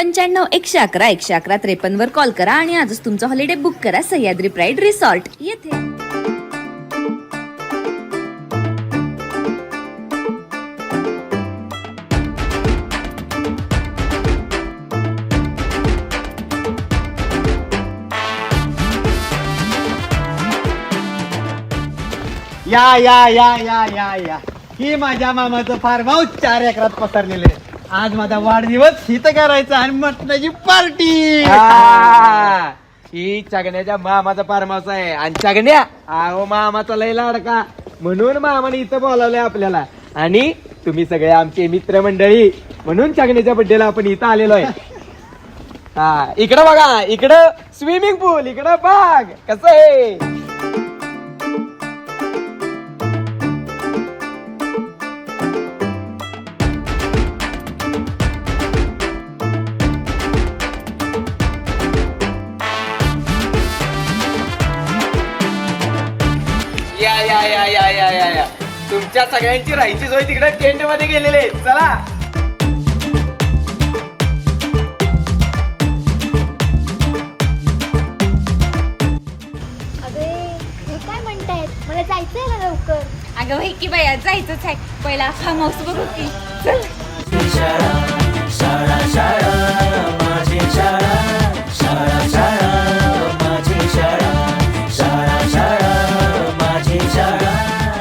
पंच्याण्णव एकशे अकरा एकशे अकरा त्रेपन्न वर कॉल करा आणि आजच तुमचा हॉलिडे बुक करा सह्याद्री प्राईड रिसॉर्ट येथे. या या या या या या. ही माझ्या मामाचं फार्म हाऊस चार एकरात पसरलेले आहे. आज माझा वाढदिवस हित करायचा आणि मटणाची पार्टी. ही. चगण्याच्या मामाचा फार्मास आहे. आणि चगण्या अहो मामाचा लय लाडका. म्हणून मामाने इथं बोलावलंय आपल्याला. आणि तुम्ही सगळे आमचे मित्रमंडळी म्हणून चगण्याच्या बड्डेला आपण इथं आलेलो आहे. हा इकडं बघा इकडं स्विमिंग पूल इकडं बाग. कसं आहे? तुमच्या सगळ्यांची राहायची सोय तिकडे टेंटमध्ये गेलेले आहेत. चला. अरे हे काय म्हणतायत? मला जायचंय ना लवकर. अगं वही की बाया जायचंच आहे. पहिला फार्म हाऊस बघू की. चल.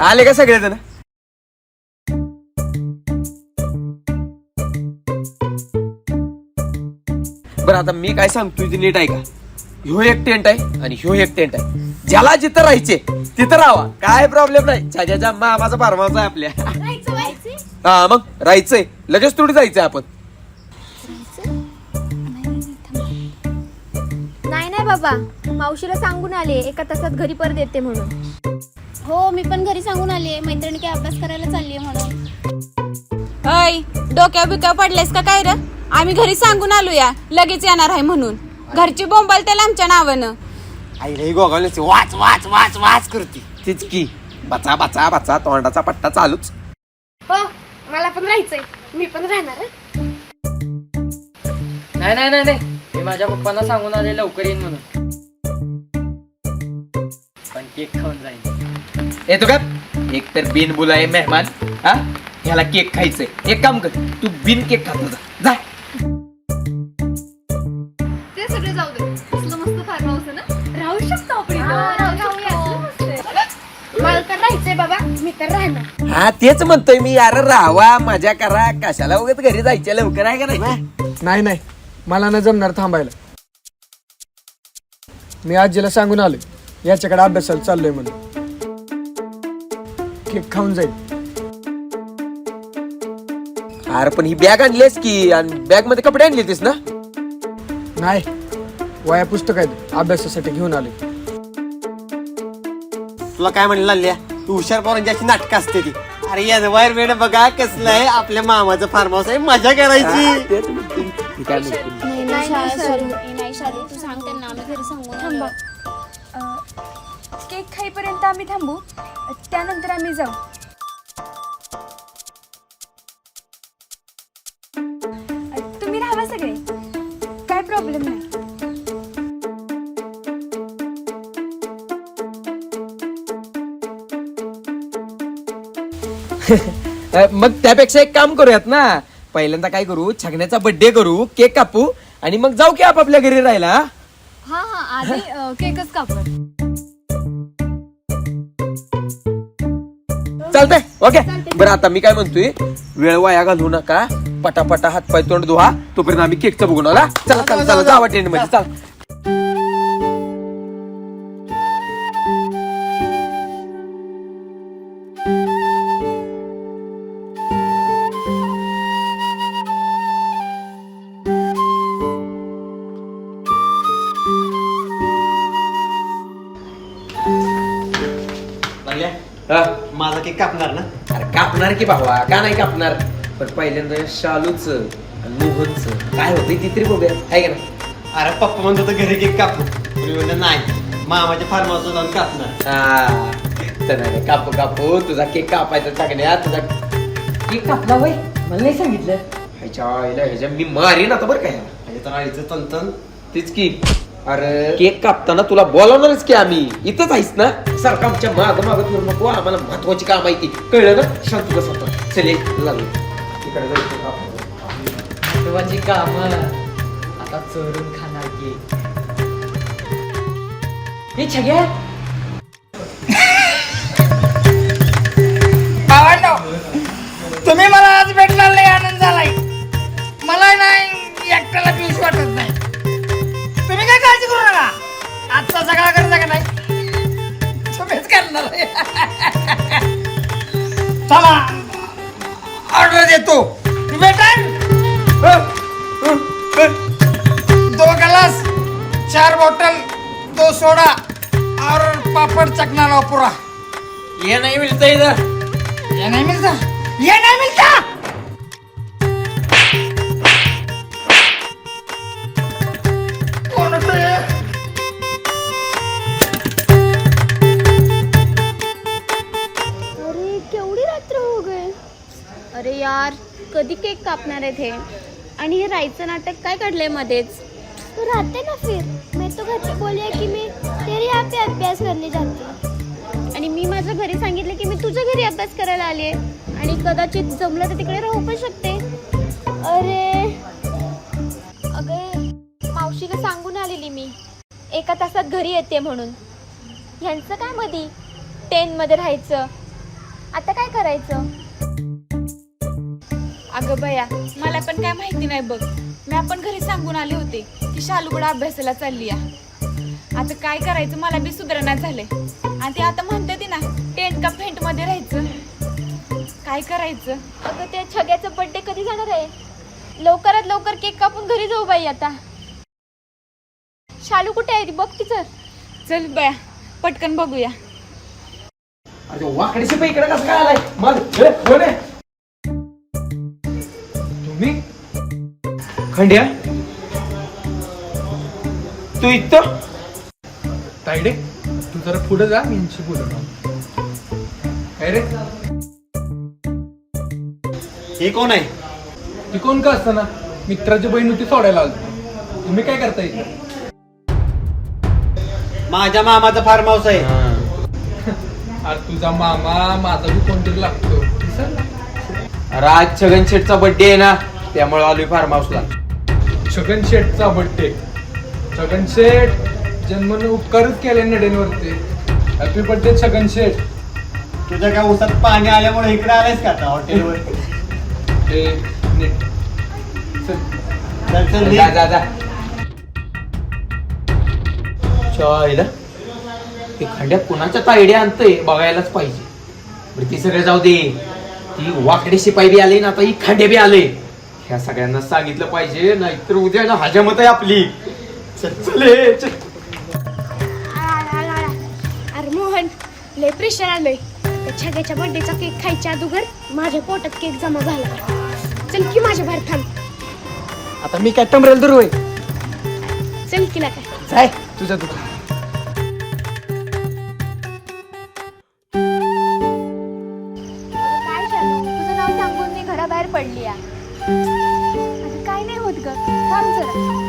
आले का सगळेजण? बरं आता मी काय सांगतोय ते नीट ऐका. ह्यो एक टेंट आहे आणि ह्यो एक टेंट आहे. ज्याला जिथं राहायचे तिथं राहावा. काय प्रॉब्लेम नाही. ज्याच्या मामाचा फार्महाऊस आहे आपल्या. हा मग राहायचंय. लगेच थोडी जायचंय आपण. नाही नाही बाबा. मावशीला सांगून आले. एका तासात घरी परत येते म्हणून. हो मी पण घरी सांगून आले मैत्रिणी काय अभ्यास करायला चालली म्हणून. अय डोक्या बिक्या पडलेस का काय रे? आम्ही घरी सांगून आलो या लगेच येणार आहे म्हणून. घरची बोंबाल त्याला आमच्या नावानं. आई रे गोगावले वाच वाच वाच वाच करते. तीच की. बचा बचा बचा तोंडाचा पट्टा चालूच. हो मला पण राहायचंय. मी पण राहणार हं. नाही नाही नाही नाही. मी माझ्या पप्पांना सांगून आले लवकर येईन म्हणून. पण केक खाऊन जाईन. येतो का एक तर बिन बुलाय मेहमान हा? ह्याला केक खायचंय. एक काम कर तू बिन केक खातो जा. जा. हा तेच म्हणतोय मी यार राहावा मजा करा. कशाला उगत घरी जायच्या लवकर आहे का नाही? नाही नाही मला न जमणार थांबायला. मी आजीला सांगून आलोय याच्याकडे अभ्यासाला चाललोय म्हणून. केक खाऊन जाईल. अरे पण ही बॅग आणलीस की? आणि बॅगमध्ये कपडे आणले तीस ना? नाही. वया पुस्तक आहेत अभ्यासासाठी घेऊन आले तुला काय म्हणलं लाल्या? तू हुशार पोरांची अशी नाटकं असते ती. अरे यजवार वेळ बघा कसलं आहे आपल्या मामाचं फार्म हाऊस आहे. मजा करायची. काय म्हणते? नाही नाही शालू नाही शालू तू सांग त्यांना आम्ही घरी सांगून थांबा. केक खाईपर्यंत आम्ही थांबू. त्यानंतर आम्ही जाऊ. तुम्ही राहा सगळे. काय प्रॉब्लेम नाही. मग त्यापेक्षा एक काम करूयात ना. पहिल्यांदा काय करू? छगण्याचा बर्थडे करू केक कापू आणि मग जाऊ की आपापल्या घरी राहायला. हा? केकच चालतंय ओके बरं आता मी काय म्हणतोय? वेळ वाया घालवू नका. पटापटा हात पाय तोंड धुवा. तोपर्यंत आम्ही केकचं बघून आला चला चला चला जावा टेंटमध्ये. चला. हा. माझा केक कापणार ना? अरे कापणार की भावा का नाही कापणार? पण पहिल्यांदा शालूच आणि मोहनच काय होतं ती तरी बघूया. आहे का नाही? अरे पप्पा म्हणत होतं घरी केक कापू. मी म्हणलं नाही. मामाच्या फार्म हाऊस जाऊन कापणार. हा. तर नाही, कापू कापू. तुझा केक कापायचा चांगल्या तुझा केक कापला वय? मला नाही सांगितलं. ह्याच्या आईला ह्याच्या मी मारीन आता बरं काय राहायचं तंतन. तीच की. अरे. केक कापताना तुला बोलावणारच की आम्ही. इथंच आहेस ना? सारखं आमच्या माग माग फिरू नको आम्हाला महत्वाची काम आहे ती. कळलं ना? शांत बस आता चले लागलो. जायचं का? महत्वाची काम. आता चोरून खाणार की हे छग्या भावांनो तुम्ही मला आज भेटला लय आनंद झालाय. मिळतं इथं. ये नहीं मिलता ये नहीं मिलता हे? अरे केवढी रात्र हो गए. अरे यार कधी केक कापणार आहेत हे? आणि हे राहायचं नाटक काय काढलंय मध्येच? तू राहते ना फिर. मैं तो घर पे बोली की मी तेरे यहाँ पे अभ्यास करने जाते. आणि मी माझ्या घरी सांगितलं की मी तुझ्या घरी अभ्यास करायला आली आहे. आणि कदाचित जमलं तर तिकडे राहू पण शकते. अरे. अगं मावशीला सांगून आलेली मी. एका तासात घरी येते म्हणून. ह्यांचं काय मधी? टेनमध्ये राहायचं. आता काय करायचं? अगं बया मला पण काय माहिती नाही बघ. मी आपण घरी सांगून आले होते की शालूकडे अभ्यासाला चालली आहे. आता काय करायचं? मला बी सुधारणा झालंय. आणि ते आता म्हणते ती ना टेंट का फेंटमध्ये राहायचं. काय करायचं? अगं त्या छग्याचा बर्थडे कधी जाणार आहे? लवकरात लवकर केक कापून घरी जाऊ बाई आता. शालू कुठे आहे? ती बघ तिचं चल बया पटकन बघूया. अरे वाकडे शिपाई इकडे कसं काय आलाय? मग ए, कोण आहे? तुम्ही? खंड्या? तू इथं? तायडे तू जरा पुढे जा मी यांची बोलू काय रे? हे कोण आहे? ती कोण का असताना? मित्राची बहीण होती सोडायला आलो तुम्ही काय करता इथे माझ्या मामाचं फार्म हाऊस आहे. अरे तुझा मामा माझा बी कोणतरी लागतो. ना? आज छगन शेठचा बर्थडे आहे ना त्यामुळे आलोय फार्म हाऊसला छगन शेठचा बर्थडे छगन शेठ जन्मन उपकारच केले नडेनवरती हॅपी बर्थडे छगन शेठ. तुझ्या काय उसात पाणी आल्यामुळे इकडे आलायस का आता हॉटेलवर? हे नीट चल. चल चल जा. जा जा. चायला ते खंड्यात कुणाच्या तायड्या आणतंय बघायलाच पाहिजे. बरं ती सगळं जाऊ दे. ती वाकडे शिपाई बी आले ना आता ही खंडे बी आले. ह्या सगळ्यांना सांगितलं पाहिजे नाहीतर उद्या ना हजामत आहे आपली. चल चल ए, चल. लय प्रेशर आलंय. छग्याच्या बर्थडेचा केक खायच्या अगोदर माझ्या पोटात केक जमा झाला. चल की माझ्या बाहेर थांब. आता मी काय टमरेल दुर्वय चल किला काय जाय तुझ्या तू काय झालं? तुझं नाव सांगून मी घराबाहेर पडली आहे. काय नाही होत ग. थांब जरा.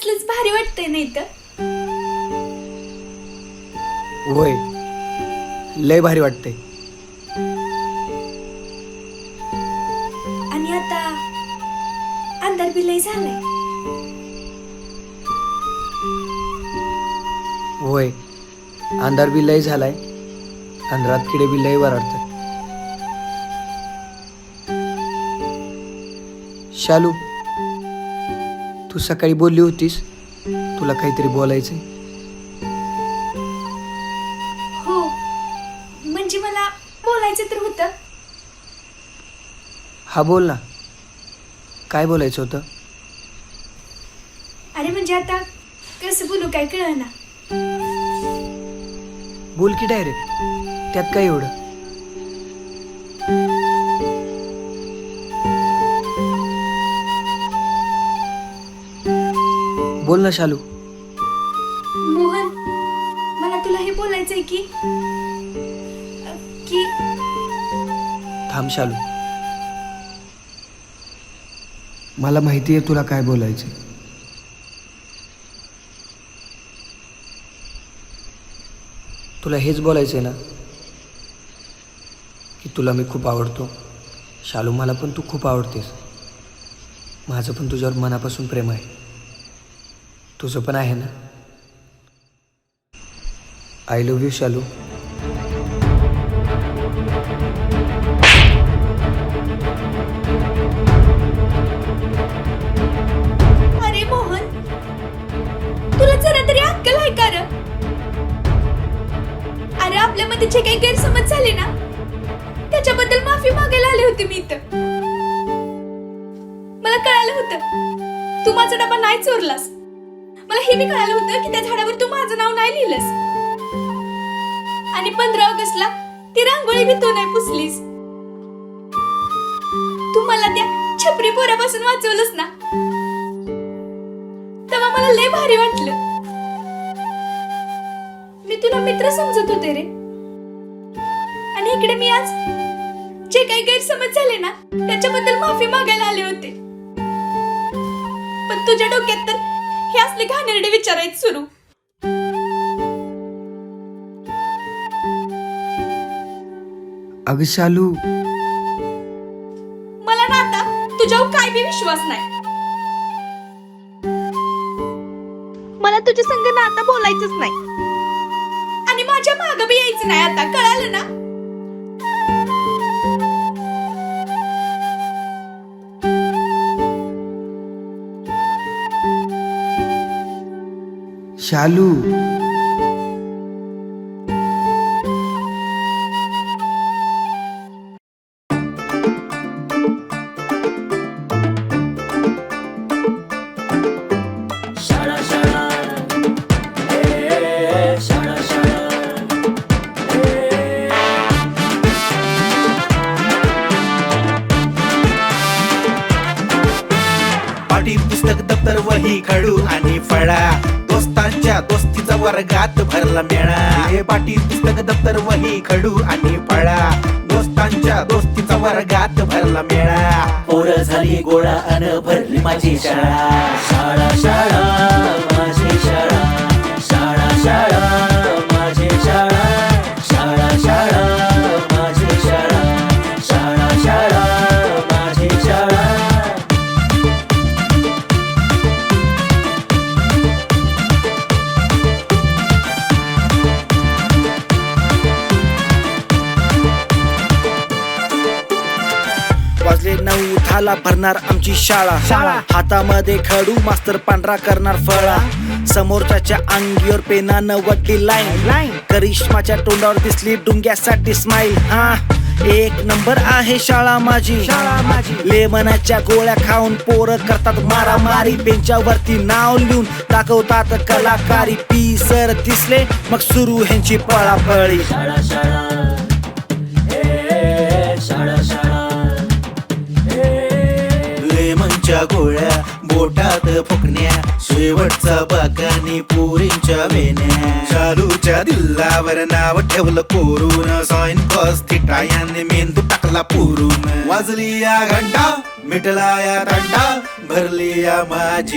कसलंच भारी वाटतंय नाही तर. होय. लय भारी वाटते आणि आता अंधार बिलय झालाय. होय. अंधार बी लय झालाय आणि रातकिडे बी लय वराडतात. शालू तू सकाळी बोलली होतीस. तुला काहीतरी बोलायचंय. हो म्हणजे मला बोलायचं तर होतं. हा बोल ना. काय बोलायचं होतं? अरे म्हणजे आता कसं बोलू काय कळ ना बोल की डायरेक्ट. त्यात काय एवढं? बोल ना शालू. मोहन मला तुला हे बोलायचंय की की थांब शालू. मला माहिती आहे तुला काय बोलायचं तुला हेच बोलायचं आहे ना की तुला मी खूप आवडतो. शालू मला पण तू खूप आवडतेस. माझं पण तुझ्यावर मनापासून प्रेम आहे. तुझं पण आहे ना? आय लव्ह यू शालू. अरे मोहन तुला जरा तरी अक्कल आहे का रे? अरे आपल्यामध्ये जे काही गैरसमज झाले ना? त्याच्याबद्दल माफी मागायला आले होते मी इथं. मला कळालं होतं. तू माझा डबा नाही चोरलास. मला हे बी कळालं होतं की त्या झाडावर तू माझं नाव नाही लिहिलंस. आणि पंधरा ऑगस्टला ती रांगोळी बी तू नाही पुसलीस. तू मला त्या छपरी पोरापासून वाचवलंस ना. तेव्हा मला लय भारी वाटलं. मी तुला मित्र समजत होते रे. आणि इकडे मी आज जे काही गैरसमज झाले ना त्याच्याबद्दल माफी मागायला आले होते. पण तुझ्या डोक्यात तर हे असले घाणेरडे विचारायचे सुरू. अगं शालू. मला ना आता तुझ्यावर काय बी विश्वास नाही. मला तुझ्या संग ना आता बोलायचंच नाही. आणि माझ्या माग बी यायचं नाही आता कळालं ना? शालू. वर्गात भरला मेळा. हे पाटी पुस्तक दप्तर वही खडू आणि फळा. दोस्तांच्या दोस्तीचा वर्गात भरला मेळा. पोर झाली गोळा अन भरली माझी शाळा. शाळा शाळा माझी शाळा. शाळा शाळा. दहाला भरणार आमची शाळा. शाळा. हातामध्ये खडू मास्तर पांढरा करणार फळा. समोरच्या अंगीवर पेनानं वडली लाईन लाईन करिश्माच्या तोंडावर दिसली डुंग्यासाठी स्माईल हा एक नंबर आहे शाळा माझी. शाळा माझी. लेमनाच्या गोळ्या खाऊन पोरं करतात मारामारी. बेंचावरती नाव लिहून दाखवतात कलाकारी. पी सर दिसले मग सुरू ह्यांची पळापळी. गोळ्या गोळ्या बोटात फुकण्या. शेवटचा बाकानी पुरींच्या वेण्या शालूच्या दिल्लावर नाव ठेवलं कोरून. सॉइन कॉस थिटा याने मेंदू टाकला पुरून. वाजली या घंटा मिटला या तंटा. भरली या माझी